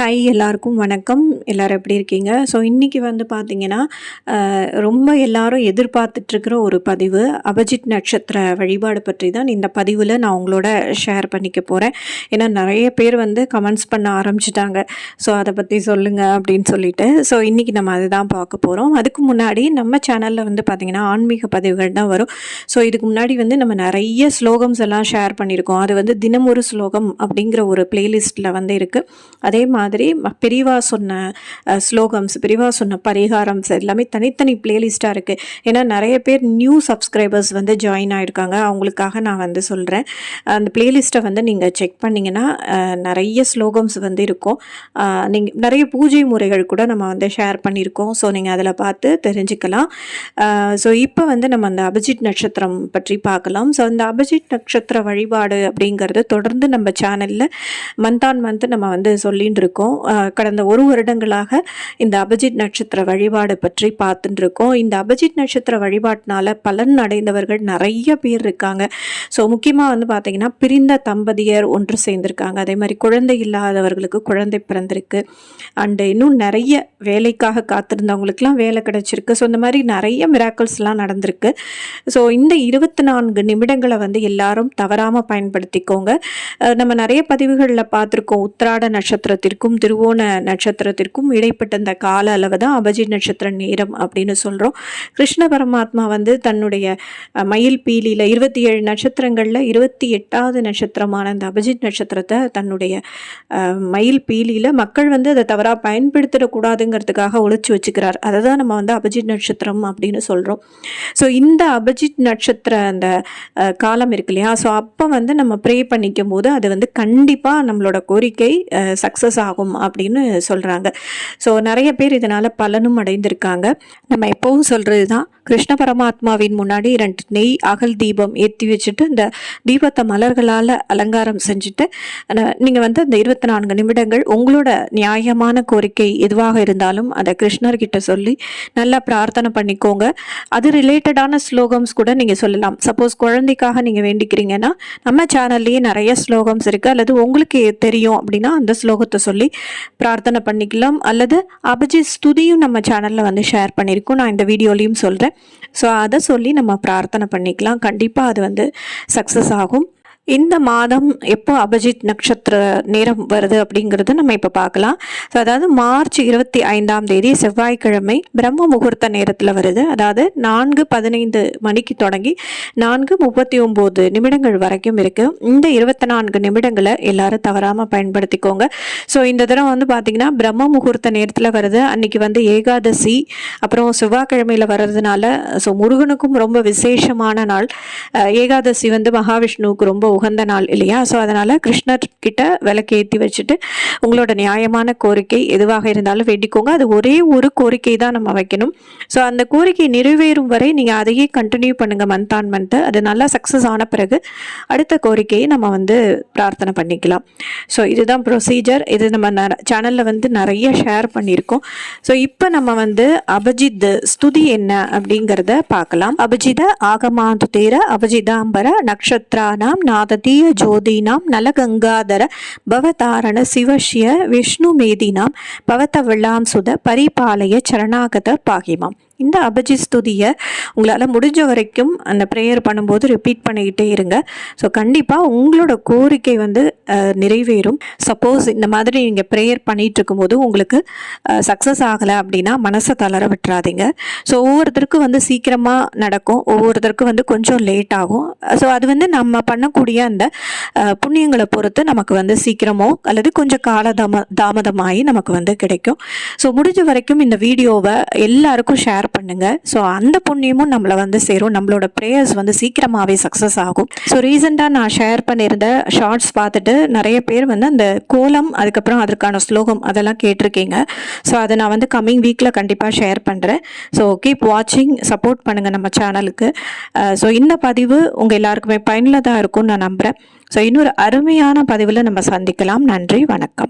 Hi எல்லாருக்கும் வணக்கம். எல்லோரும் எப்படி இருக்கீங்க? ஸோ இன்றைக்கி வந்து பார்த்திங்கன்னா ரொம்ப எல்லாரும் எதிர்பார்த்துட்ருக்கிற ஒரு பதிவு அபஜித் நட்சத்திர வழிபாடு பற்றி தான் இந்த பதிவில் நான் உங்களோட ஷேர் பண்ணிக்க போகிறேன் ஏன்னா நிறைய பேர் வந்து கமெண்ட்ஸ் பண்ண ஆரம்பிச்சிட்டாங்க. ஸோ அதை பற்றி சொல்லுங்கள் அப்படின்னு சொல்லிட்டு. ஸோ இன்றைக்கி நம்ம அதுதான் பார்க்க போகிறோம் அதுக்கு முன்னாடி நம்ம சேனலில் வந்து பார்த்திங்கன்னா ஆன்மீக பதிவுகள் தான் வரும். ஸோ இதுக்கு முன்னாடி வந்து நம்ம நிறைய ஸ்லோகம்ஸ் எல்லாம் ஷேர் பண்ணியிருக்கோம். அது வந்து தினமொரு ஸ்லோகம் அப்படிங்கிற ஒரு பிளேலிஸ்ட்டில் வந்து இருக்குது அதே மாதிரி மாதிரி பெரியவா சொன்ன ஸ்லோகம்ஸ் பெரியவா சொன்ன பரிகாரம்ஸ் எல்லாமே தனித்தனி பிளேலிஸ்ட்டாக இருக்குது ஏன்னா நிறைய பேர் நியூ சப்ஸ்கிரைபர்ஸ் வந்து ஜாயின் ஆகிருக்காங்க அவங்களுக்காக நான் வந்து சொல்கிறேன் அந்த பிளேலிஸ்ட்டை வந்து நீங்கள் செக் பண்ணிங்கன்னா நிறைய ஸ்லோகம்ஸ் வந்து இருக்கும். நீங்கள் நிறைய பூஜை முறைகள் கூட நம்ம வந்து ஷேர் பண்ணியிருக்கோம். ஸோ நீங்கள் அதில் பார்த்து தெரிஞ்சுக்கலாம். ஸோ இப்போ வந்து நம்ம அந்த அபிஜித் நட்சத்திரம் பற்றி பார்க்கலாம். ஸோ அந்த அபிஜித் நட்சத்திர வழிபாடு அப்படிங்கிறது தொடர்ந்து நம்ம சேனலில் மந்த் ஆன் மந்த் நம்ம வந்து சொல்லின்னு இருக்கோம். கடந்த ஒரு வருடங்களாக இந்த அபிஜித் நட்சத்திர வழிபாடு பற்றி பார்த்துட்டு இருக்கோம் இந்த அபிஜித் நட்சத்திர வழிபாட்டினால பலன் அடைந்தவர்கள் நிறைய பேர் இருக்காங்க. ஸோ முக்கியமாக வந்து பார்த்திங்கன்னா பிரிந்த தம்பதியர் ஒன்று சேர்ந்திருக்காங்க. அதே மாதிரி குழந்தை இல்லாதவர்களுக்கு குழந்தை பிறந்திருக்கு. அண்டு இன்னும் நிறைய வேலைக்காக காத்திருந்தவங்களுக்குலாம் வேலை கிடைச்சிருக்கு. ஸோ இந்த மாதிரி நிறைய மிராக்கல்ஸ்லாம் நடந்திருக்கு. ஸோ இந்த இருபத்தி நான்கு நிமிடங்களை வந்து எல்லாரும் தவறாமல் பயன்படுத்திக்கோங்க. நம்ம நிறைய பதிவுகளில் பார்த்துருக்கோம். உத்திராட நட்சத்திரத்திற்கும் நட்சத்திரத்திற்கும் திருவோண நட்சத்திரத்திற்கும் இடைப்பட்ட இந்த கால அளவு தான் அபஜித் நட்சத்திர நேரம் அப்படின்னு சொல்கிறோம் கிருஷ்ண பரமாத்மா வந்து தன்னுடைய மயில் பீலியில் இருபத்தி ஏழு நட்சத்திரங்களில் இருபத்தி எட்டாவது நட்சத்திரமான அந்த அபஜித் நட்சத்திரத்தை தன்னுடைய மயில் பீலியில் மக்கள் வந்து அதை தவறாக பயன்படுத்திடக்கூடாதுங்கிறதுக்காக ஒழிச்சு வச்சுக்கிறார். அதை தான் நம்ம வந்து அபஜித் நட்சத்திரம் அப்படின்னு சொல்கிறோம் ஸோ இந்த அபிஜித் நட்சத்திர அந்த காலம் இருக்கு இல்லையா? ஸோ அப்போ வந்து நம்ம ப்ரே பண்ணிக்கும் போது அது வந்து கண்டிப்பாக நம்மளோட கோரிக்கை சக்ஸஸ் ஆகும். அப்படின்னு சொல்கிறாங்க ஸோ நிறைய பேர் இதனால் பலனும் அடைந்திருக்காங்க. நம்ம எப்பவும் சொல்கிறது தான் கிருஷ்ண பரமாத்மாவின் முன்னாடி ரெண்டு நெய் அகல் தீபம் ஏற்றி வச்சுட்டு இந்த தீபத்தை மலர்களால் அலங்காரம் செஞ்சுட்டு நீங்கள் வந்து அந்த இருபத்தி நான்கு நிமிடங்கள் உங்களோட நியாயமான கோரிக்கை எதுவாக இருந்தாலும் அதை கிருஷ்ணர்கிட்ட சொல்லி நல்லா பிரார்த்தனை பண்ணிக்கோங்க. அது ரிலேட்டடான ஸ்லோகம்ஸ் கூட நீங்கள் சொல்லலாம். சப்போஸ் குழந்தைக்காக நீங்கள் வேண்டிக்கிறீங்கன்னா நம்ம சேனல்லையே நிறைய ஸ்லோகம்ஸ் இருக்குது அல்லது உங்களுக்கு தெரியும் அப்படின்னா அந்த ஸ்லோகத்தை சொல்லி பிரார்த்தனை பண்ணிக்கலாம். அல்லது அபிஜித் ஸ்துதியும் நம்ம சேனலில் வந்து ஷேர் பண்ணியிருக்கோம். நான் இந்த வீடியோலையும் சொல்கிறேன் ஸோ அதை சொல்லி நம்ம பிரார்த்தனை பண்ணிக்கலாம். கண்டிப்பாக அது வந்து சக்ஸஸ் ஆகும். இந்த மாதம் எப்போ அபிஜித் நட்சத்திர நேரம் வருது அப்படிங்கிறது நம்ம இப்போ பார்க்கலாம். ஸோ அதாவது மார்ச் இருபத்தி ஐந்தாம் தேதி செவ்வாய்க்கிழமை பிரம்ம முகூர்த்த நேரத்தில் வருது. அதாவது நான்கு பதினைந்து மணிக்கு தொடங்கி நான்கு முப்பத்தி ஒம்பது நிமிடங்கள் வரைக்கும் இருக்குது இந்த இருபத்தி நான்கு நிமிடங்களை எல்லாரும் தவறாமல் பயன்படுத்திக்கோங்க. ஸோ இந்த தடவை வந்து பார்த்திங்கன்னா பிரம்ம முகூர்த்த நேரத்தில் வருது. அன்றைக்கி வந்து ஏகாதசி அப்புறம் செவ்வாய்க்கிழமையில் வர்றதுனால ஸோ முருகனுக்கும் ரொம்ப விசேஷமான நாள். ஏகாதசி வந்து மகாவிஷ்ணுவுக்கு ரொம்ப உகந்த நாள் இல்லையா? ஸோ அதனால் கிருஷ்ணர் கிட்ட விளக்கு ஏற்றி வச்சுட்டு உங்களோட நியாயமான கோரிக்கை எதுவாக இருந்தாலும் வேண்டிக்கோங்க. அது ஒரே ஒரு கோரிக்கை தான் நம்ம வைக்கணும். ஸோ அந்த கோரிக்கை நிறைவேறும் வரை நீங்கள் அதையே கண்டினியூ பண்ணுங்கள் மந்த் ஆன் மந்த்து அது நல்லா சக்ஸஸ் ஆன பிறகு அடுத்த கோரிக்கையை நம்ம வந்து பிரார்த்தனை பண்ணிக்கலாம். ஸோ இதுதான் ப்ரொசீஜர் இது நம்ம சேனலில் வந்து நிறைய ஷேர் பண்ணியிருக்கோம். ஸோ இப்போ நம்ம வந்து அபிஜித் ஸ்துதி என்ன அப்படிங்கிறத பார்க்கலாம். அபிஜித ஆகமாந்து தேர அபிஜிதாம்பர நக்ஷத்ரானாம் நாததீய ஜோதினாம் நலகங்காதர பவதாரண சிவஷ்ய விஷ்ணுமேதினாம் பவத்தவிழாம் சுத பரிபாலய சரணாகத பாகிமாம். இந்த அபஜி ஸ்துதியை உங்களால் முடிஞ்ச வரைக்கும் அந்த ப்ரேயர் பண்ணும்போது ரிப்பீட் பண்ணிக்கிட்டே இருங்க. ஸோ கண்டிப்பாக உங்களோட கோரிக்கை வந்து நிறைவேறும். சப்போஸ் இந்த மாதிரி நீங்கள் ப்ரேயர் பண்ணிகிட்டு இருக்கும்போது உங்களுக்கு சக்ஸஸ் ஆகலை அப்படின்னா மனசை தளர விட்டுறாதீங்க. ஸோ ஒவ்வொருத்தருக்கும் வந்து சீக்கிரமாக நடக்கும். ஒவ்வொருத்தருக்கும் வந்து கொஞ்சம் லேட் ஆகும். ஸோ அது வந்து நம்ம பண்ணக்கூடிய அந்த புண்ணியங்களை பொறுத்து நமக்கு வந்து சீக்கிரமோ அல்லது கொஞ்சம் கால தாம தாமதமாகி நமக்கு வந்து கிடைக்கும். ஸோ முடிஞ்ச வரைக்கும் இந்த வீடியோவை எல்லாருக்கும் ஷேர் பண்ணுங்கள் ஸோ அந்த புண்ணியமும் நம்மளை வந்து சேரும். நம்மளோட ப்ரேயர்ஸ் வந்து சீக்கிரமாகவே சக்ஸஸ் ஆகும். ஸோ ரீசெண்டாக நான் ஷேர் பண்ணியிருந்த ஷார்ட்ஸ் பார்த்துட்டு நிறைய பேர் வந்து அந்த கோலம் அதுக்கப்புறம் அதற்கான ஸ்லோகம் அதெல்லாம் கேட்டிருக்கீங்க. ஸோ அதை நான் வந்து கம்மிங் வீக்கில் கண்டிப்பாக ஷேர் பண்ணுறேன் ஸோ கீப் வாட்சிங் சப்போர்ட் பண்ணுங்கள் நம்ம சேனலுக்கு ஸோ uh, இந்த பதிவு உங்கள் எல்லாருக்குமே பயனுள்ளதாக இருக்கும்னு நான் நம்புகிறேன் ஸோ இன்னொரு அருமையான பதிவில் நம்ம சந்திக்கலாம். நன்றி வணக்கம்.